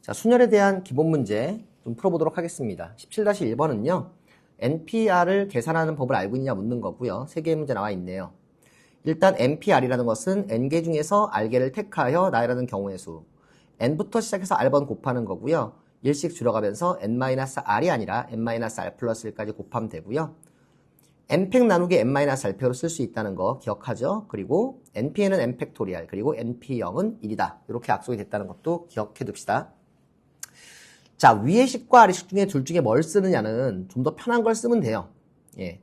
자, 순열에 대한 기본 문제 좀 풀어보도록 하겠습니다. 17-1번은요. NPR을 계산하는 법을 알고 있냐 묻는 거고요. 세 개의 문제 나와 있네요. 일단 NPR이라는 것은 N개 중에서 R개를 택하여 나이라는 경우의 수. N부터 시작해서 R번 곱하는 거고요. 1씩 줄여가면서 N-R이 아니라 N-R 플러스 1까지 곱하면 되고요. n팩 나누기 n-r표로 쓸 수 있다는 거 기억하죠? 그리고 npn은 n팩토리알 그리고 np0은 1이다. 이렇게 약속이 됐다는 것도 기억해 둡시다. 자, 위의 식과 아래 식 중에 둘 중에 뭘 쓰느냐는 좀 더 편한 걸 쓰면 돼요. 예.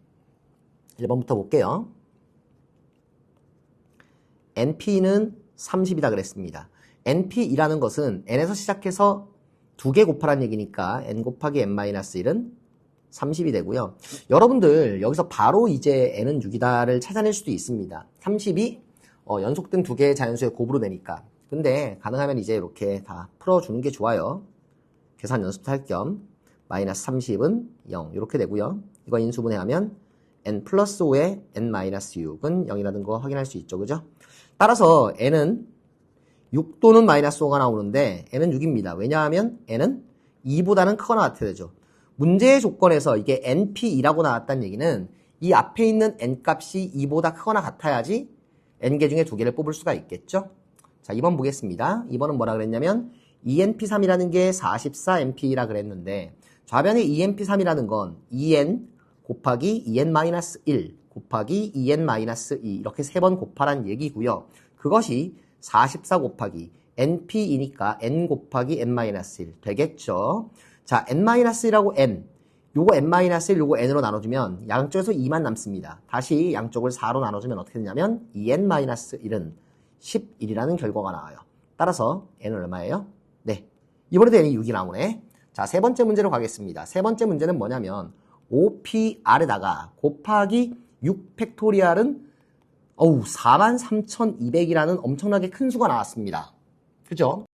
1번부터 볼게요. np는 30이다 그랬습니다. np이라는 것은 n에서 시작해서 두 개 곱하라는 얘기니까 n 곱하기 n-1은 30이 되고요. 여러분들 여기서 바로 이제 n은 6이다를 찾아낼 수도 있습니다. 30이 어, 연속된 두 개의 자연수의 곱으로 되니까. 근데 가능하면 이제 이렇게 다 풀어주는 게 좋아요. 계산 연습도 할겸 마이너스 30은 0 이렇게 되고요. 이거 인수분해 하면 n 플러스 5에 n 마이너스 6은 0이라는 거 확인할 수 있죠. 그죠? 따라서 n은 6 또는 마이너스 5가 나오는데 n은 6입니다. 왜냐하면 n은 2보다는 크거나 같아야 되죠. 문제의 조건에서 이게 np이라고 나왔다는 얘기는 이 앞에 있는 n 값이 2보다 크거나 같아야지 n개 중에 두 개를 뽑을 수가 있겠죠. 자, 2번 보겠습니다. 2번은 뭐라 그랬냐면 ENP3이라는 게 44NP라 그랬는데 좌변의 E ENP3이라는 건 EN 곱하기 EN-1 곱하기 EN-2 이렇게 세 번 곱하란 얘기고요. 그것이 44 곱하기 NP이니까 N 곱하기 N-1 되겠죠. 자, N-1이라고 N 요거 N-1 요거 N으로 나눠주면 양쪽에서 2만 남습니다. 다시 양쪽을 4로 나눠주면 어떻게 되냐면 E EN-1은 11이라는 결과가 나와요. 따라서 N은 얼마예요? 네. 이번에도 N이 6이 나오네. 자, 세 번째 문제로 가겠습니다. 세 번째 문제는 뭐냐면, OPR에다가 곱하기 6 팩토리알은, 어우, 43,200이라는 엄청나게 큰 수가 나왔습니다. 그죠?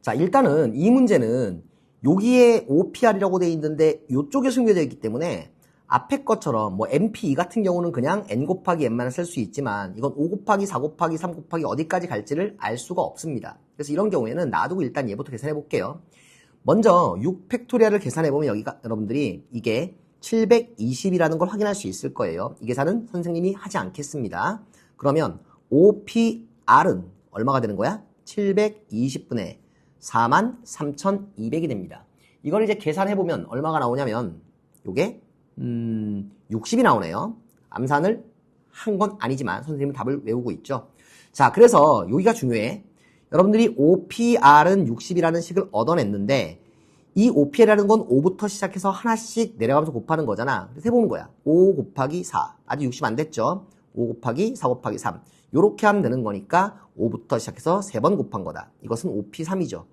자, 일단은 이 문제는 여기에 OPR이라고 되어 있는데 이쪽에 숨겨져 있기 때문에 앞에 것처럼 뭐 MP 같은 경우는 그냥 N 곱하기 N만 쓸 수 있지만 이건 5 곱하기 4 곱하기 3 곱하기 어디까지 갈지를 알 수가 없습니다. 그래서 이런 경우에는 놔두고 일단 얘부터 계산해 볼게요. 먼저 6 팩토리얼을 계산해 보면 여기가 여러분들이 이게 720이라는 걸 확인할 수 있을 거예요. 이 계산은 선생님이 하지 않겠습니다. 그러면 OPR은 얼마가 되는 거야? 720분의 43,200이 됩니다. 이걸 이제 계산해 보면 얼마가 나오냐면 요게 음, 60이 나오네요. 암산을 한 건 아니지만 선생님은 답을 외우고 있죠. 자, 그래서 여기가 중요해. 여러분들이 OPR은 60이라는 식을 얻어냈는데 이 OPR이라는 건 5부터 시작해서 하나씩 내려가면서 곱하는 거잖아. 그래서 해보는 거야. 5 곱하기 4. 아직 60 안 됐죠? 5 곱하기 4 곱하기 3. 요렇게 하면 되는 거니까 5부터 시작해서 3번 곱한 거다. 이것은 OP3이죠.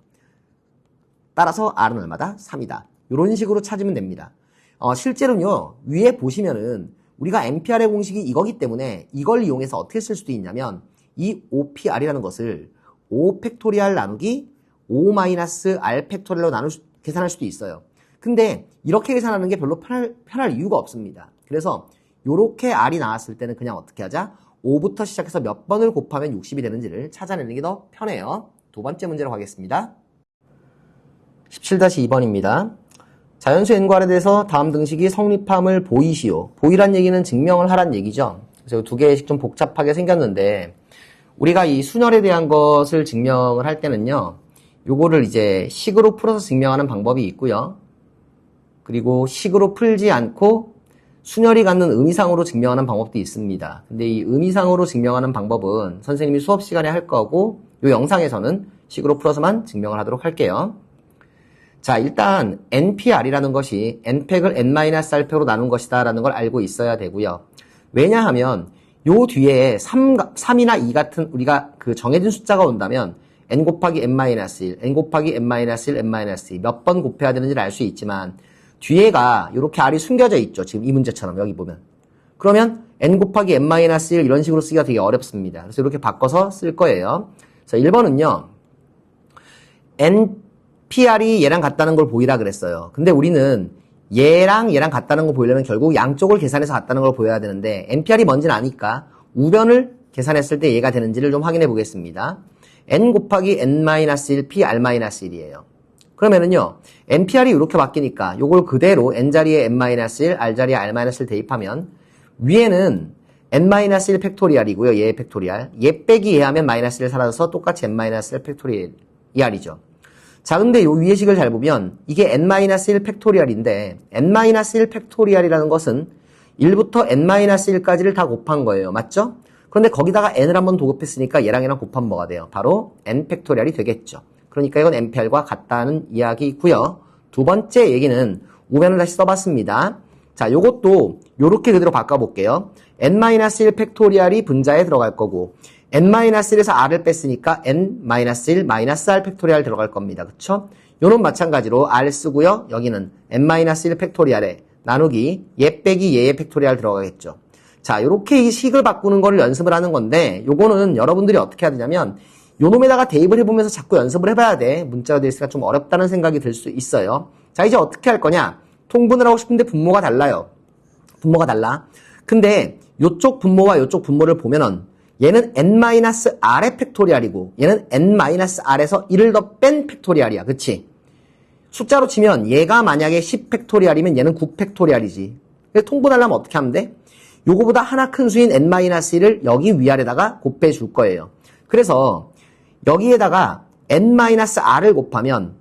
따라서 R은 얼마다? 3이다. 이런 식으로 찾으면 됩니다. 어, 실제로는요, 위에 보시면은 우리가 NPR의 공식이 이거기 때문에 이걸 이용해서 어떻게 쓸 수도 있냐면 이 OPR이라는 것을 5 팩토리알 나누기 5 마이너스 R 팩토리알로 나눌 수, 계산할 수도 있어요. 근데 이렇게 계산하는 게 별로 편할, 편할 이유가 없습니다. 그래서 이렇게 R이 나왔을 때는 그냥 어떻게 하자? 5부터 시작해서 몇 번을 곱하면 60이 되는지를 찾아내는 게 더 편해요. 두 번째 문제로 가겠습니다. 17-2번입니다. 자연수 n과에 대해서 다음 등식이 성립함을 보이시오. 보이란 얘기는 증명을 하란 얘기죠. 그래서 두 개씩 좀 복잡하게 생겼는데 우리가 이 순열에 대한 것을 증명을 할 때는요. 요거를 이제 식으로 풀어서 증명하는 방법이 있고요. 그리고 식으로 풀지 않고 순열이 갖는 의미상으로 증명하는 방법도 있습니다. 근데 이 의미상으로 증명하는 방법은 선생님이 수업 시간에 할 거고 이 영상에서는 식으로 풀어서만 증명을 하도록 할게요. 자, 일단 NPR이라는 것이 n팩을 n-r표로 나눈 것이다 라는 걸 알고 있어야 되고요. 왜냐하면 요 뒤에 3, 3이나 2 같은 우리가 그 정해진 숫자가 온다면 n 곱하기 n-1, n 곱하기 n-1, n-2 몇 번 곱해야 되는지를 알 수 있지만 뒤에가 이렇게 R이 숨겨져 있죠. 지금 이 문제처럼 여기 보면. 그러면 n 곱하기 n-1 이런 식으로 쓰기가 되게 어렵습니다. 그래서 이렇게 바꿔서 쓸 거예요. 자, 1번은요. NPR이 얘랑 같다는 걸 보이라 그랬어요. 근데 우리는 얘랑 얘랑 같다는 걸 보이려면 결국 양쪽을 계산해서 같다는 걸 보여야 되는데 NPR이 뭔지는 아니까 우변을 계산했을 때 얘가 되는지를 좀 확인해 보겠습니다. n 곱하기 n-1 p r-1이에요. 그러면은요, npr이 이렇게 바뀌니까 요걸 그대로 n 자리에 n-1, r 자리에 r-를 대입하면 위에는 n-1 팩토리알이고요. 얘의 팩토리알. 얘 빼기 얘 하면 마이너스를 사라져서 똑같이 n-1 팩토리알이죠. 자, 근데 요 위의 식을 잘 보면 이게 n-1 팩토리알인데 n-1 팩토리알이라는 것은 1부터 n-1까지를 다 곱한 거예요. 맞죠? 그런데 거기다가 n을 한번 도급했으니까 얘랑 얘랑 곱하면 뭐가 돼요? 바로 n 팩토리알이 되겠죠. 그러니까 이건 nPR과 같다는 이야기고요. 두 번째 얘기는 우변을 다시 써봤습니다. 자, 요것도 요렇게 그대로 바꿔볼게요. n-1 팩토리알이 분자에 들어갈 거고 n-1에서 r을 뺐으니까 n-1 r 팩토리알 들어갈 겁니다. 그쵸? 요는 마찬가지로 r 쓰고요. 여기는 n-1 팩토리알에 나누기 얘 빼기 얘의 팩토리알 들어가겠죠. 자, 요렇게 이 식을 바꾸는 거를 연습을 하는 건데 요거는 여러분들이 어떻게 해야 되냐면 요 놈에다가 대입을 해보면서 자꾸 연습을 해봐야 돼. 문자가 되있으니까 좀 어렵다는 생각이 들 수 있어요. 자, 이제 어떻게 할 거냐? 통분을 하고 싶은데 분모가 달라요. 분모가 달라. 근데 요쪽 분모와 요쪽 분모를 보면은 얘는 n-r의 팩토리알이고 얘는 n-r에서 1을 더 뺀 팩토리알이야. 그치? 숫자로 치면 얘가 만약에 10 팩토리알이면 얘는 9 팩토리알이지. 그래서 통분하려면 어떻게 하면 돼? 요거보다 하나 큰 수인 n-1을 여기 위아래다가 곱해 줄 거예요. 그래서 여기에다가 n-r을 곱하면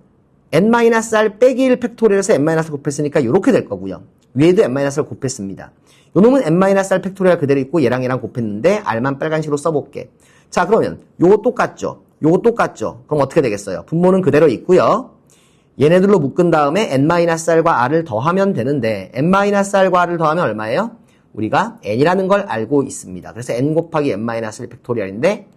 n-r 빼기 1 팩토리얼에서 n-를 곱했으니까 이렇게 될 거고요. 위에도 n-를 곱했습니다. 요 놈은 n-r 팩토리얼 그대로 있고 얘랑 얘랑 곱했는데 r만 빨간색으로 써볼게. 자 그러면 요거 똑같죠? 요거 똑같죠? 그럼 어떻게 되겠어요? 분모는 그대로 있고요. 얘네들로 묶은 다음에 n-r과 r을 더하면 되는데 n-r과 r을 더하면 얼마예요? 우리가 n이라는 걸 알고 있습니다. 그래서 n 곱하기 n-1 팩토리얼인데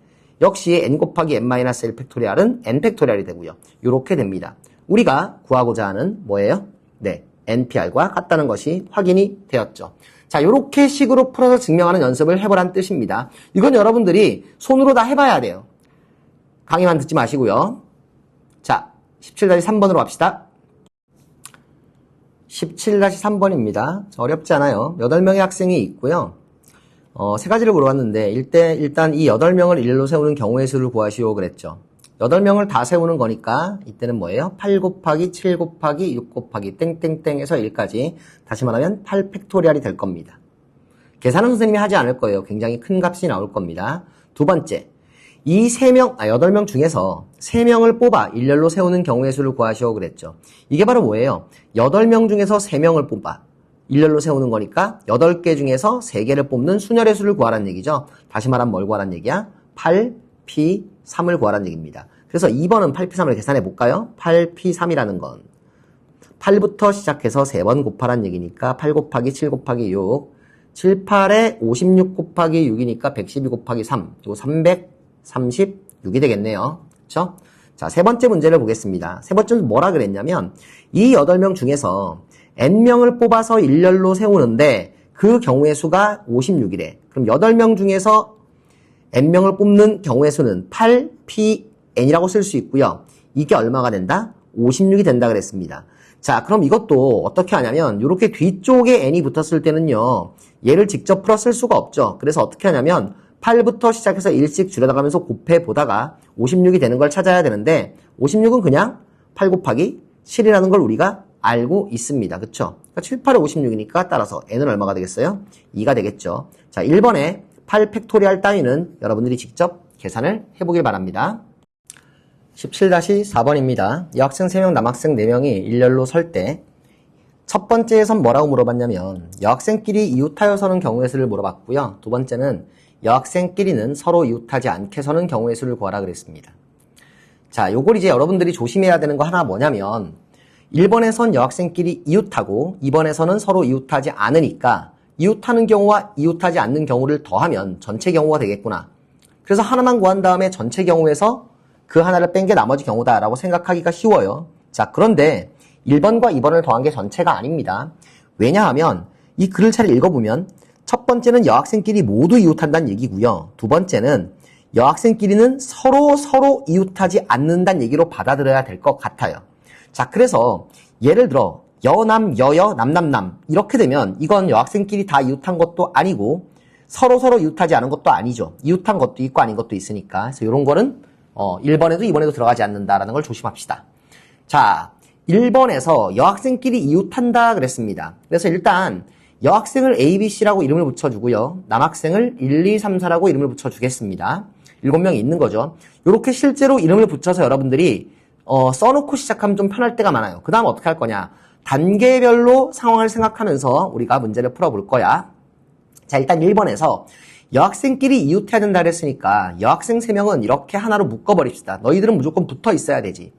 역시 n 곱하기 n-1 팩토리얼은 n 팩토리얼이 되고요. 이렇게 됩니다. 우리가 구하고자 하는 뭐예요? 네, npr과 같다는 것이 확인이 되었죠. 자, 이렇게 식으로 풀어서 증명하는 연습을 해보란 뜻입니다. 이건 여러분들이 손으로 다 해봐야 돼요. 강의만 듣지 마시고요. 자, 17-3번으로 갑시다. 17-3번입니다. 어렵지 않아요. 8명의 학생이 있고요. 어, 세 가지를 물어봤는데 일단 이 8명을 일렬로 세우는 경우의 수를 구하시오 그랬죠. 8명을 다 세우는 거니까 이때는 뭐예요? 8 곱하기 7 곱하기 6 곱하기 땡땡땡에서 1까지 다시 말하면 8 팩토리얼이 될 겁니다. 계산은 선생님이 하지 않을 거예요. 굉장히 큰 값이 나올 겁니다. 두 번째, 이 3명, 아, 8명 중에서 3명을 뽑아 일렬로 세우는 경우의 수를 구하시오 그랬죠. 이게 바로 뭐예요? 8명 중에서 3명을 뽑아 일렬로 세우는 거니까 8개 중에서 3개를 뽑는 순열의 수를 구하라는 얘기죠. 다시 말하면 뭘 구하라는 얘기야? 8, P, 3을 구하라는 얘기입니다. 그래서 2번은 8, P, 3을 계산해 볼까요? 8, P, 3이라는 건 8부터 시작해서 3번 곱하라는 얘기니까 8 곱하기 7 곱하기 6 7, 8에 56 곱하기 6이니까 112 곱하기 3 이거 336이 되겠네요. 그렇죠? 자, 세 번째 문제를 보겠습니다. 세 번째는 뭐라 그랬냐면 이 8명 중에서 n명을 뽑아서 일렬로 세우는데 그 경우의 수가 56이래. 그럼 8명 중에서 n명을 뽑는 경우의 수는 8pn이라고 쓸 수 있고요. 이게 얼마가 된다? 56이 된다 그랬습니다. 자, 그럼 이것도 어떻게 하냐면 이렇게 뒤쪽에 n이 붙었을 때는요. 얘를 직접 풀어 쓸 수가 없죠. 그래서 어떻게 하냐면 8부터 시작해서 1씩 줄여나가면서 곱해 보다가 56이 되는 걸 찾아야 되는데 56은 그냥 8 곱하기 7이라는 걸 우리가 알고 있습니다. 그쵸? 그러니까 7, 8에 56이니까 따라서 n은 얼마가 되겠어요? 2가 되겠죠. 자, 1번에 8 팩토리알 따위는 여러분들이 직접 계산을 해보길 바랍니다. 17-4번입니다. 여학생 3명, 남학생 4명이 일렬로 설 때 첫 번째에선 뭐라고 물어봤냐면 여학생끼리 이웃하여 서는 경우의 수를 물어봤고요. 두 번째는 여학생끼리는 서로 이웃하지 않게 서는 경우의 수를 구하라 그랬습니다. 자, 요걸 이제 여러분들이 조심해야 되는 거 하나 뭐냐면 1번에선 여학생끼리 이웃하고 2번에서는 서로 이웃하지 않으니까 이웃하는 경우와 이웃하지 않는 경우를 더하면 전체 경우가 되겠구나. 그래서 하나만 구한 다음에 전체 경우에서 그 하나를 뺀 게 나머지 경우다라고 생각하기가 쉬워요. 자, 그런데 1번과 2번을 더한 게 전체가 아닙니다. 왜냐하면 이 글을 잘 읽어보면 첫 번째는 여학생끼리 모두 이웃한다는 얘기고요. 두 번째는 여학생끼리는 서로 서로 이웃하지 않는다는 얘기로 받아들여야 될 것 같아요. 자, 그래서 예를 들어 여남, 여여, 남남남 이렇게 되면 이건 여학생끼리 다 이웃한 것도 아니고 서로 서로 이웃하지 않은 것도 아니죠. 이웃한 것도 있고 아닌 것도 있으니까. 그래서 이런 거는 어, 1번에도 2번에도 들어가지 않는다라는 걸 조심합시다. 자, 1번에서 여학생끼리 이웃한다 그랬습니다. 그래서 일단 여학생을 A, B, C라고 이름을 붙여주고요. 남학생을 1, 2, 3, 4라고 이름을 붙여주겠습니다. 7명이 있는 거죠. 이렇게 실제로 이름을 붙여서 여러분들이 어, 써놓고 시작하면 좀 편할 때가 많아요. 그 다음 어떻게 할 거냐. 단계별로 상황을 생각하면서 우리가 문제를 풀어볼 거야. 자, 일단 1번에서 여학생끼리 이웃해야 된다 그랬으니까 여학생 3명은 이렇게 하나로 묶어버립시다. 너희들은 무조건 붙어 있어야 되지.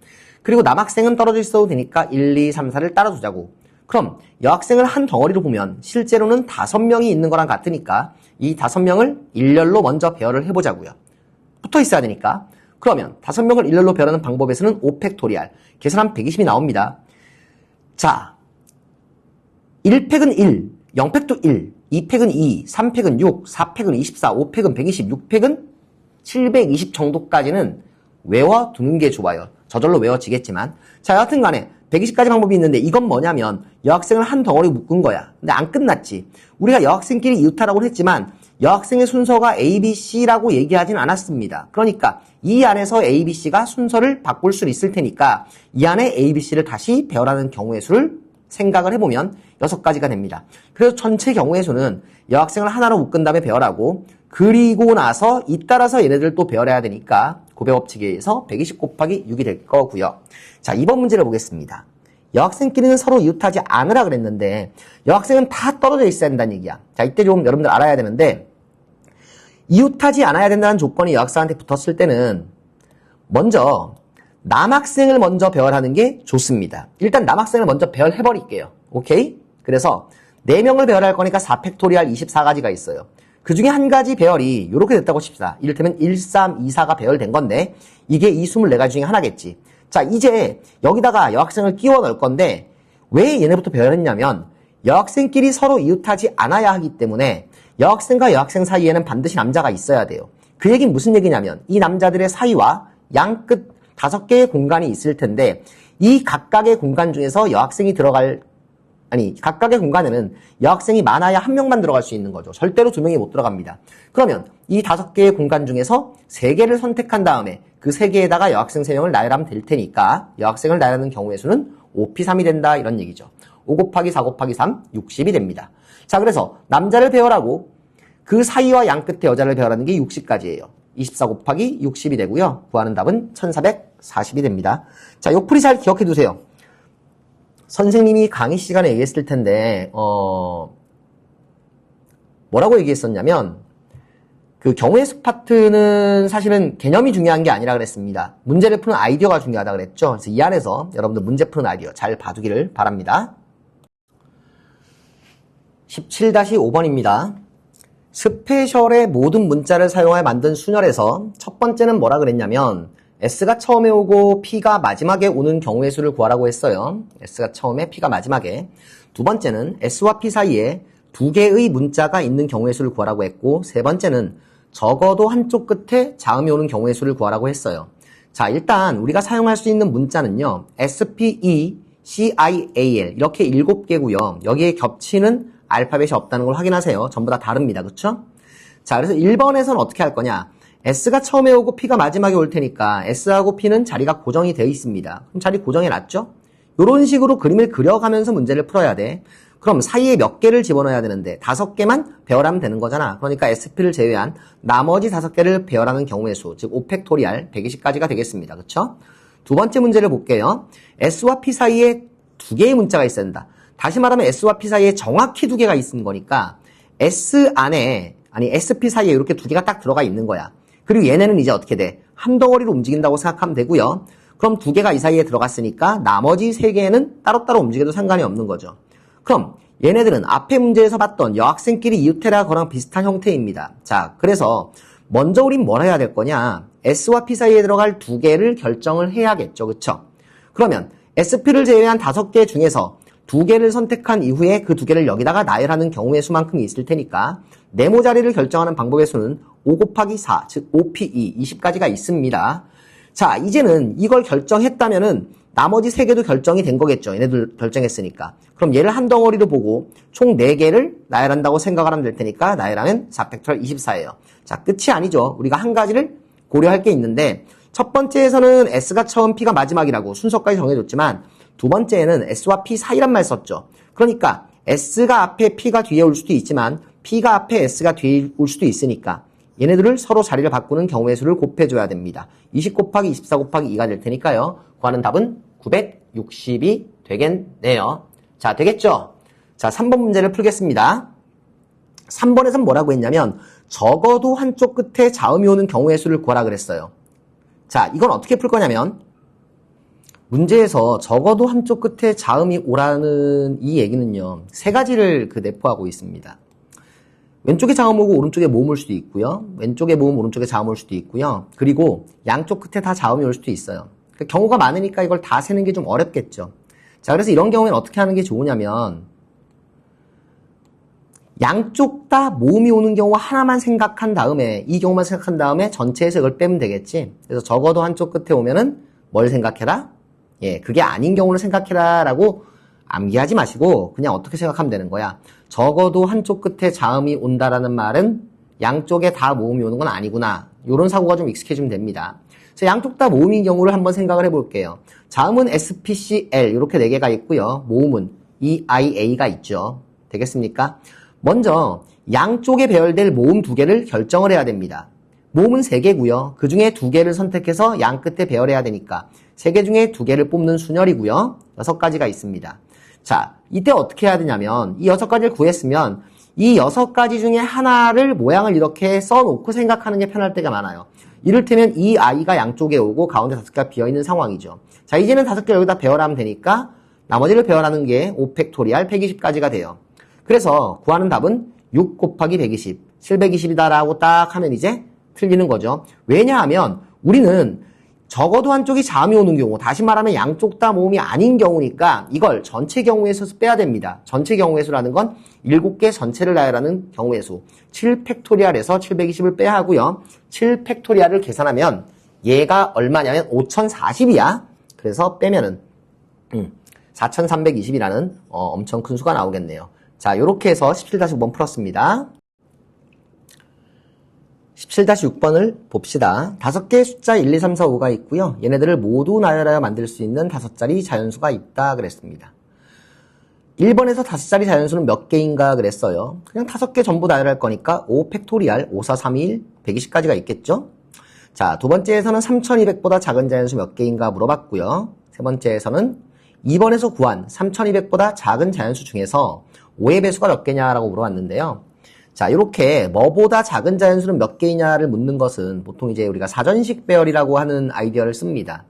그리고 남학생은 떨어져 있어도 되니까 1, 2, 3, 4를 따라두자고. 그럼 여학생을 한 덩어리로 보면 실제로는 5명이 있는 거랑 같으니까 이 5명을 일렬로 먼저 배열을 해보자고요. 붙어 있어야 되니까. 그러면 5명을 일렬로 배열하는 방법에서는 5팩토리알. 계산하면 120이 나옵니다. 자, 1팩은 1, 0팩도 1, 2팩은 2, 3팩은 6, 4팩은 24, 5팩은 120, 6팩은 720 정도까지는 외워두는 게 좋아요. 저절로 외워지겠지만. 자, 여하튼 간에 120가지 방법이 있는데 이건 뭐냐면 여학생을 한 덩어리 묶은 거야. 근데 안 끝났지. 우리가 여학생끼리 이웃하라고 했지만 여학생의 순서가 A, B, C라고 얘기하진 않았습니다. 그러니까 이 안에서 A, B, C가 순서를 바꿀 수 있을 테니까 이 안에 A, B, C를 다시 배열하는 경우의 수를 생각을 해보면 여섯 가지가 됩니다. 그래서 전체 경우의 수는 여학생을 하나로 묶은 다음에 배열하고 그리고 나서 잇따라서 얘네들 또 배열해야 되니까 고배 법칙에 의해서 120 곱하기 6이 될 거고요. 자, 이번 문제를 보겠습니다. 여학생끼리는 서로 이웃하지 않으라 그랬는데 여학생은 다 떨어져 있어야 된다는 얘기야. 자, 이때 좀 여러분들 알아야 되는데 이웃하지 않아야 된다는 조건이 여학생한테 붙었을 때는 먼저 남학생을 먼저 배열하는 게 좋습니다. 일단 남학생을 먼저 배열해 버릴게요. 오케이? 그래서 4명을 배열할 거니까 4팩토리알 24가지가 있어요. 그 중에 한 가지 배열이 이렇게 됐다고 칩시다. 이를테면 1, 3, 2, 4가 배열된 건데 이게 이 24가지 중에 하나겠지. 자, 이제 여기다가 여학생을 끼워 넣을 건데 왜 얘네부터 배열했냐면 여학생끼리 서로 이웃하지 않아야 하기 때문에 여학생과 여학생 사이에는 반드시 남자가 있어야 돼요. 그 얘기는 무슨 얘기냐면 이 남자들의 사이와 양끝 다섯 개의 공간이 있을 텐데 이 각각의 공간 중에서 여학생이 들어갈 아니 각각의 공간에는 여학생이 많아야 한 명만 들어갈 수 있는 거죠. 절대로 두 명이 못 들어갑니다. 그러면 이 다섯 개의 공간 중에서 세 개를 선택한 다음에 그 세 개에다가 여학생 세 명을 나열하면 될 테니까 여학생을 나열하는 경우의 수는 5P3이 된다 이런 얘기죠. 5 곱하기 4 곱하기 3, 60이 됩니다. 자 그래서 남자를 배열하고 그 사이와 양 끝에 여자를 배열하는 게 60까지예요. 24 곱하기 60이 되고요. 구하는 답은 1440이 됩니다. 자, 요 풀이 잘 기억해 두세요. 선생님이 강의 시간에 얘기했을 텐데, 어, 뭐라고 얘기했었냐면, 그 경우의 수 파트는 사실은 개념이 중요한 게 아니라 그랬습니다. 문제를 푸는 아이디어가 중요하다 그랬죠. 그래서 이 안에서 여러분들 문제 푸는 아이디어 잘 봐두기를 바랍니다. 17-5번입니다. 스페셜의 모든 문자를 사용하여 만든 순열에서 첫 번째는 뭐라 그랬냐면 S가 처음에 오고 P가 마지막에 오는 경우의 수를 구하라고 했어요. S가 처음에 P가 마지막에. 두 번째는 S와 P 사이에 두 개의 문자가 있는 경우의 수를 구하라고 했고 세 번째는 적어도 한쪽 끝에 자음이 오는 경우의 수를 구하라고 했어요. 자, 일단 우리가 사용할 수 있는 문자는요. SPE, CIAL 이렇게 일곱 개고요. 여기에 겹치는 알파벳이 없다는 걸 확인하세요. 전부 다 다릅니다. 그쵸? 자, 그래서 1번에서는 어떻게 할 거냐? S가 처음에 오고 P가 마지막에 올 테니까 S하고 P는 자리가 고정이 되어 있습니다. 그럼 자리 고정해 놨죠? 이런 식으로 그림을 그려가면서 문제를 풀어야 돼. 그럼 사이에 몇 개를 집어넣어야 되는데 다섯 개만 배열하면 되는 거잖아. 그러니까 SP를 제외한 나머지 다섯 개를 배열하는 경우의 수, 즉 5팩토리알 120까지가 되겠습니다. 그쵸? 두 번째 문제를 볼게요. S와 P 사이에 두 개의 문자가 있어야 된다. 다시 말하면 S와 P 사이에 정확히 두 개가 있는 거니까 S 안에 아니 SP 사이에 이렇게 두 개가 딱 들어가 있는 거야. 그리고 얘네는 이제 어떻게 돼? 한 덩어리로 움직인다고 생각하면 되고요. 그럼 두 개가 이 사이에 들어갔으니까 나머지 세 개는 따로따로 움직여도 상관이 없는 거죠. 그럼 얘네들은 앞에 문제에서 봤던 여학생끼리 이웃해라 거랑 비슷한 형태입니다. 자, 그래서 먼저 우린 뭘 해야 될 거냐? S와 P 사이에 들어갈 두 개를 결정을 해야겠죠. 그쵸? 그러면 SP를 제외한 다섯 개 중에서 두 개를 선택한 이후에 그 두 개를 여기다가 나열하는 경우의 수만큼이 있을 테니까 네모 자리를 결정하는 방법의 수는 5 곱하기 4, 즉 5PE, 20가지가 있습니다. 자, 이제는 이걸 결정했다면은 나머지 세 개도 결정이 된 거겠죠. 얘네들 결정했으니까. 그럼 얘를 한 덩어리로 보고 총 4개를 나열한다고 생각을 하면 될 테니까 나열하면 4팩토리얼 24예요. 자, 끝이 아니죠. 우리가 한 가지를 고려할 게 있는데 첫 번째에서는 S가 처음 P가 마지막이라고 순서까지 정해줬지만 두 번째에는 S와 P 사이란 말 썼죠. 그러니까 S가 앞에 P가 뒤에 올 수도 있지만 P가 앞에 S가 뒤에 올 수도 있으니까 얘네들을 서로 자리를 바꾸는 경우의 수를 곱해줘야 됩니다. 20 곱하기 24 곱하기 2가 될 테니까요. 구하는 답은 960이 되겠네요. 자, 되겠죠? 자, 3번 문제를 풀겠습니다. 3번에서는 뭐라고 했냐면 적어도 한쪽 끝에 자음이 오는 경우의 수를 구하라 그랬어요. 자, 이건 어떻게 풀 거냐면 문제에서 적어도 한쪽 끝에 자음이 오라는 이 얘기는요. 세 가지를 그 내포하고 있습니다. 왼쪽에 자음 오고 오른쪽에 모음 올 수도 있고요. 왼쪽에 모음 오른쪽에 자음 올 수도 있고요. 그리고 양쪽 끝에 다 자음이 올 수도 있어요. 그 경우가 많으니까 이걸 다 세는 게 좀 어렵겠죠. 자, 그래서 이런 경우에는 어떻게 하는 게 좋으냐면 양쪽 다 모음이 오는 경우 하나만 생각한 다음에 이 경우만 생각한 다음에 전체에서 이걸 빼면 되겠지. 그래서 적어도 한쪽 끝에 오면은 뭘 생각해라? 예, 그게 아닌 경우를 생각해라라고 암기하지 마시고 그냥 어떻게 생각하면 되는 거야. 적어도 한쪽 끝에 자음이 온다라는 말은 양쪽에 다 모음이 오는 건 아니구나. 이런 사고가 좀 익숙해지면 됩니다. 그래서 양쪽 다 모음인 경우를 한번 생각을 해볼게요. 자음은 SPCL 이렇게 네 개가 있고요. 모음은 EIA가 있죠. 되겠습니까? 먼저 양쪽에 배열될 모음 두 개를 결정을 해야 됩니다. 모음은 세 개고요. 그 중에 두 개를 선택해서 양 끝에 배열해야 되니까 세 개 중에 두 개를 뽑는 순열이고요. 여섯 가지가 있습니다. 자, 이때 어떻게 해야 되냐면 이 여섯 가지를 구했으면 이 여섯 가지 중에 하나를 모양을 이렇게 써놓고 생각하는 게 편할 때가 많아요. 이를테면 이 아이가 양쪽에 오고 가운데 다섯 개가 비어있는 상황이죠. 자, 이제는 다섯 개 여기다 배열하면 되니까 나머지를 배열하는 게 5팩토리알 120까지가 돼요. 그래서 구하는 답은 6 곱하기 120, 720이다라고 딱 하면 이제 틀리는 거죠. 왜냐하면 우리는 적어도 한쪽이 자음이 오는 경우, 다시 말하면 양쪽 다 모음이 아닌 경우니까 이걸 전체 경우의 수에서 빼야 됩니다. 전체 경우의 수라는 건 7개 전체를 나열하는 경우의 수. 7팩토리알에서 720을 빼야 하고요. 7팩토리알을 계산하면 얘가 얼마냐면 5040이야. 그래서 빼면은 음, 4320이라는 어, 엄청 큰 수가 나오겠네요. 자, 요렇게 해서 17-5번 풀었습니다. 17-6번을 봅시다. 다섯 개의 숫자 1, 2, 3, 4, 5가 있고요. 얘네들을 모두 나열하여 만들 수 있는 다섯 자리 자연수가 있다 그랬습니다. 1번에서 다섯 자리 자연수는 몇 개인가 그랬어요. 그냥 다섯 개 전부 나열할 거니까 5 팩토리알 5, 4, 3, 2, 1, 120까지가 있겠죠? 자, 두 번째에서는 3200보다 작은 자연수 몇 개인가 물어봤고요. 세 번째에서는 2번에서 구한 3200보다 작은 자연수 중에서 5의 배수가 몇 개냐라고 물어봤는데요. 자, 이렇게 뭐보다 작은 자연수는 몇 개이냐를 묻는 것은 보통 이제 우리가 사전식 배열이라고 하는 아이디어를 씁니다.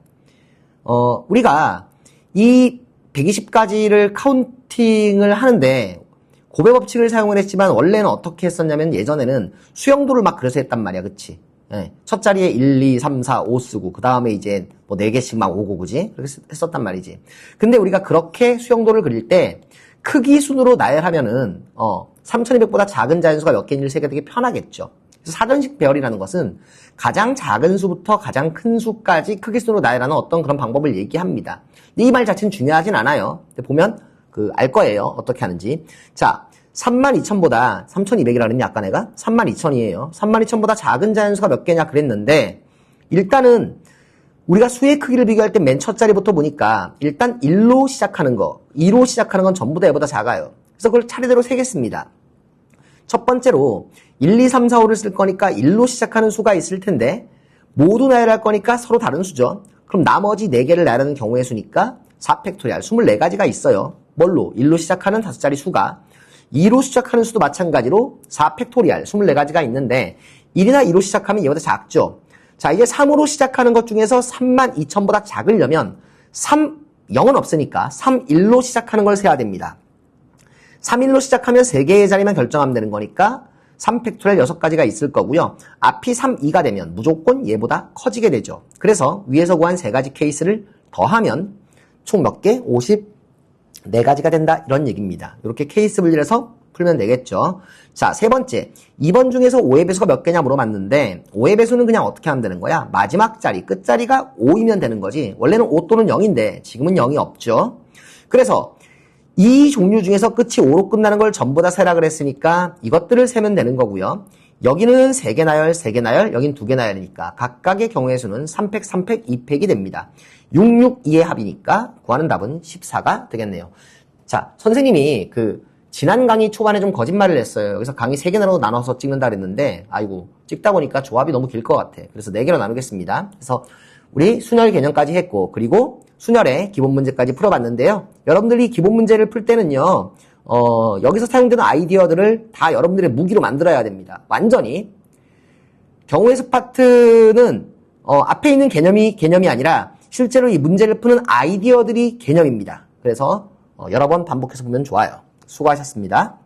어, 우리가 이 120가지를 카운팅을 하는데 고배 법칙을 사용을 했지만 원래는 어떻게 했었냐면 예전에는 수영도를 막 그래서 했단 말이야. 그치? 예. 첫 자리에 1, 2, 3, 4, 5 쓰고 그 다음에 이제 뭐 4개씩 막 오고 그지? 그렇게 했었단 말이지. 근데 우리가 그렇게 수영도를 그릴 때 크기 순으로 나열하면은 어 3200보다 작은 자연수가 몇 개인지를 세게 되게 편하겠죠. 그래서 사전식 배열이라는 것은 가장 작은 수부터 가장 큰 수까지 크기 순으로 나열하는 어떤 그런 방법을 얘기합니다. 이 말 자체는 중요하진 않아요. 보면 그 알 거예요. 어떻게 하는지. 자, 32,000보다 3,200이라 그랬냐 아까 내가? 32,000이에요. 32,000보다 작은 자연수가 몇 개냐 그랬는데 일단은 우리가 수의 크기를 비교할 때 맨 첫 자리부터 보니까 일단 1로 시작하는 거, 2로 시작하는 건 전부 다 얘보다 작아요. 그래서 그걸 차례대로 세겠습니다. 첫 번째로 1, 2, 3, 4, 5를 쓸 거니까 1로 시작하는 수가 있을 텐데 모두 나열할 거니까 서로 다른 수죠. 그럼 나머지 4개를 나열하는 경우의 수니까 4팩토리알 24가지가 있어요. 뭘로? 1로 시작하는 5자리 수가 2로 시작하는 수도 마찬가지로 4팩토리알 24가지가 있는데 1이나 2로 시작하면 얘보다 작죠. 자, 이제 3으로 시작하는 것 중에서 3만 2천보다 작으려면 3, 0은 없으니까 3, 1로 시작하는 걸 세야 됩니다. 3, 1로 시작하면 3개의 자리만 결정하면 되는 거니까 3팩토리얼 6가지가 있을 거고요. 앞이 3, 2가 되면 무조건 얘보다 커지게 되죠. 그래서 위에서 구한 3가지 케이스를 더하면 총 몇 개? 54가지가 된다. 이런 얘기입니다. 이렇게 케이스 분리해서 풀면 되겠죠. 자, 세 번째. 2번 중에서 5의 배수가 몇 개냐 물어봤는데 5의 배수는 그냥 어떻게 하면 되는 거야? 마지막 자리, 끝자리가 5이면 되는 거지. 원래는 5 또는 0인데 지금은 0이 없죠. 그래서 이 종류 중에서 끝이 5로 끝나는 걸 전부 다 세라 그랬으니까 이것들을 세면 되는 거고요. 여기는 3개 나열, 3개 나열, 여긴 2개 나열이니까 각각의 경우의 수는 3팩, 3팩, 2팩이 됩니다. 6, 6, 2의 합이니까 구하는 답은 14가 되겠네요. 자, 선생님이 그 지난 강의 초반에 좀 거짓말을 했어요. 여기서 강의 3개로 나눠서 찍는다 그랬는데 아이고 찍다 보니까 조합이 너무 길 것 같아. 그래서 4개로 나누겠습니다. 그래서 우리 순열 개념까지 했고 그리고 순열의 기본 문제까지 풀어봤는데요. 여러분들이 기본 문제를 풀 때는요. 어, 여기서 사용되는 아이디어들을 다 여러분들의 무기로 만들어야 됩니다. 완전히 경우의 수 파트는 어, 앞에 있는 개념이 개념이 아니라 실제로 이 문제를 푸는 아이디어들이 개념입니다. 그래서 어, 여러 번 반복해서 보면 좋아요. 수고하셨습니다.